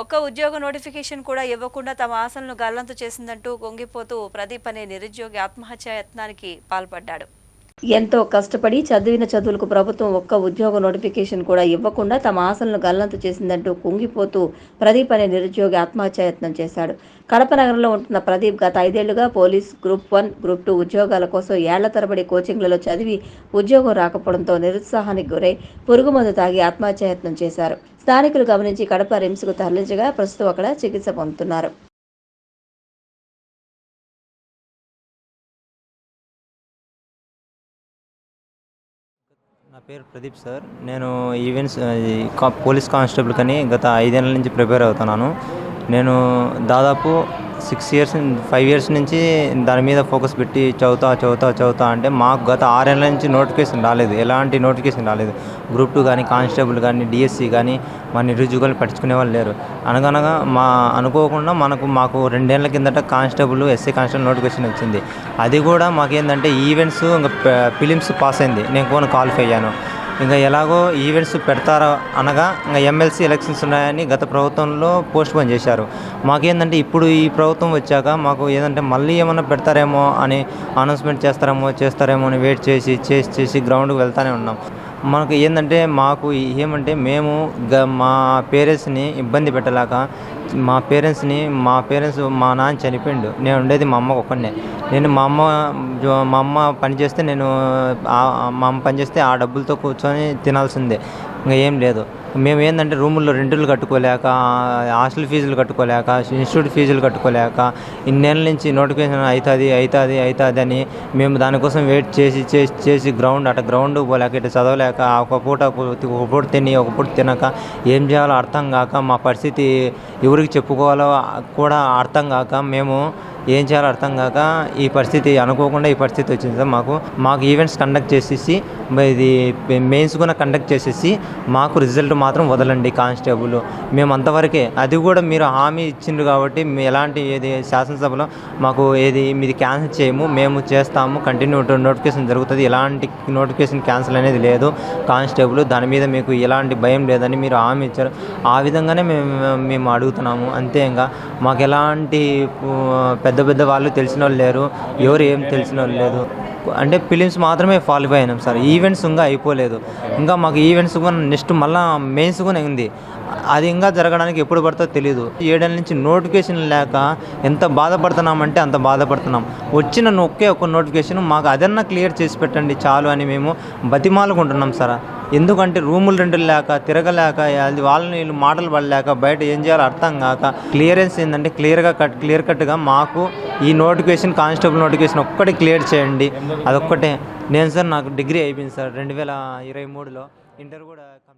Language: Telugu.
ఒక్క ఉద్యోగ నోటిఫికేషన్ కూడా ఇవ్వకుండా తమ ఆశలను గల్లంతు చేసిందంటూ పొంగిపోతూ ప్రదీప్ అనే నిరుద్యోగి ఆత్మహత్య యత్నానికి పాల్పడ్డాడు. ఎంతో కష్టపడి చదివిన చదువులకు ప్రభుత్వం ఒక్క ఉద్యోగ నోటిఫికేషన్ కూడా ఇవ్వకుండా తమ ఆశలను గల్లంతు చేసిందంటూ కుంగిపోతూ ప్రదీప్ అనే నిరుద్యోగి ఆత్మహత్యాయత్నం చేశాడు. కడప నగరంలో ఉంటున్న ప్రదీప్ గత ఐదేళ్ళుగా police group one group two ఉద్యోగాల కోసం ఏళ్ళ తరబడి కోచింగ్లలో చదివి ఉద్యోగం రాకపోవడంతో నిరుత్సాహానికి గురై పురుగుమందు తాగి ఆత్మహత్యాయత్నం చేశారు. స్థానికులు గమనించి కడప రిమ్స్కు తరలించగా ప్రస్తుతం అక్కడ చికిత్స పొందుతున్నారు. నా పేరు ప్రదీప్ సార్. నేను ఈవెంట్స్ కా- పోలీస్ కానిస్టేబుల్ కానీ గత ఐదేళ్ళ నుంచి ప్రిపేర్ అవుతున్నాను. నేను దాదాపు సిక్స్ ఇయర్స్ ఫైవ్ ఇయర్స్ నుంచి దాని మీద ఫోకస్ పెట్టి చదువుతా చదువుతా చదువుతా అంటే మాకు గత ఆరేళ్ళ నుంచి నోటిఫికేషన్ రాలేదు. ఎలాంటి నోటిఫికేషన్ రాలేదు. గ్రూప్ టూ కానీ కానిస్టేబుల్ కానీ డిఎస్సి కానీ మా నిరుద్యోగులు పట్టించుకునే వాళ్ళు లేరు. అనగనగా మా అనుకోకుండా మనకు మాకు రెండేళ్ళ కిందట కానిస్టేబుల్ ఎస్సీ కానిస్టేబుల్ నోటిఫికేషన్ వచ్చింది. అది కూడా మాకేందంటే ఈవెంట్స్ ఇంకా ఫిలిమ్స్ పాస్ అయింది. నేను కూడా క్వాలిఫై అయ్యాను. ఇంకా ఎలాగో ఈవెంట్స్ పెడతారా అనగా ఇంకా ఎమ్మెల్సీ ఎలక్షన్స్ ఉన్నాయని గత ప్రభుత్వంలో పోస్ట్ పోన్ చేశారు. మాకేందంటే ఇప్పుడు ఈ ప్రభుత్వం వచ్చాక మాకు ఏదంటే మళ్ళీ ఏమన్నా పెడతారేమో అని అనౌన్స్మెంట్ చేస్తారేమో చేస్తారేమో అని వెయిట్ చేసి చేసి చేసి గ్రౌండ్కి వెళ్తానే ఉన్నాం. మనకు ఏంటంటే మాకు ఏమంటే మేము గ మా పేరెంట్స్ని ఇబ్బంది పెట్టలేక మా పేరెంట్స్ని మా పేరెంట్స్ మా నాన్న చనిపోయిండు. నేను ఉండేది మా అమ్మ ఒక్కనే నేను మా అమ్మ జో- మా అమ్మ పని చేస్తే నేను మా అమ్మ పని చేస్తే ఆ డబ్బులతో కూర్చొని తినాల్సిందే. ఇంకా ఏం లేదు. మేము ఏంటంటే రూముల్లో రెంటులు కట్టుకోలేక హాస్టల్ ఫీజులు కట్టుకోలేక ఇన్స్టిట్యూట్ ఫీజులు కట్టుకోలేక ఇన్నేళ్ళ నుంచి నోటిఫికేషన్ అవుతుంది అవుతుంది అవుతుంది అని మేము దానికోసం వెయిట్ చేసి చేసి చేసి గ్రౌండ్ అటు గ్రౌండ్ పోలేక ఇటు చదవలేక ఒక పూట ఒక పూట తిని ఒక పూట తినక ఏం చేయాలో అర్థం కాక మా పరిస్థితి ఎవరికి చెప్పుకోవాలో కూడా అర్థం కాక మేము ఏం చేయాలో అర్థం కాక ఈ పరిస్థితి అనుకోకుండా ఈ పరిస్థితి వచ్చింది సార్. మాకు మాకు ఈవెంట్స్ కండక్ట్ చేసేసి మరి ఇది మెయిన్స్ కూడా కండక్ట్ చేసేసి మాకు రిజల్ట్ మాత్రం వదలండి కానిస్టేబుల్ మేము అంతవరకే అది కూడా మీరు హామీ ఇచ్చిండ్రు కాబట్టి ఎలాంటి ఏది శాసనసభలో మాకు ఏది మీది క్యాన్సిల్ చేయము మేము చేస్తాము కంటిన్యూ నోటిఫికేషన్ జరుగుతుంది. ఎలాంటి నోటిఫికేషన్ క్యాన్సిల్ అనేది లేదు. కానిస్టేబుల్ దాని మీద మీకు ఎలాంటి భయం లేదని మీరు హామీ ఇచ్చారు. ఆ విధంగానే మేము మేము అడుగుతున్నాము. అంతే ఇంకా మాకు ఎలాంటి పెద్ద పెద్ద పెద్ద వాళ్ళు తెలిసిన వాళ్ళు లేరు. ఎవరు ఏం తెలిసిన వాళ్ళు లేదు. అంటే ఫిలిమ్స్ మాత్రమే క్వాలిఫై అయినాం సార్. ఈవెంట్స్ ఇంకా అయిపోలేదు. ఇంకా మాకు ఈవెంట్స్ కూడా నెక్స్ట్ మళ్ళీ మెయిన్స్ కూడా ఉంది. అది ఇంకా జరగడానికి ఎప్పుడు పడుతుందో తెలియదు ఏడేళ్ళ నుంచి నోటిఫికేషన్ లేక ఎంత బాధపడుతున్నామంటే అంత బాధపడుతున్నాం. వచ్చిన ఒకే ఒక నోటిఫికేషన్ మాకు అదన్నా క్లియర్ చేసి పెట్టండి చాలు అని మేము బతిమాలుకుంటున్నాం సార్. ఎందుకంటే రూములు రెండు లేక తిరగలేక అది వాళ్ళని వీళ్ళు మాటలు పడలేక బయట ఏం చేయాలో అర్థం కాక క్లియరెన్స్ ఏంటంటే క్లియర్గా కట్ క్లియర్ కట్గా మాకు ఈ నోటిఫికేషన్ కానిస్టేబుల్ నోటిఫికేషన్ ఒక్కటి క్లియర్ చేయండి. అదొక్కటే. నేను సార్ నాకు డిగ్రీ అయిపోయింది సార్ రెండు వేల ఇరవై మూడులో. ఇంటర్ కూడా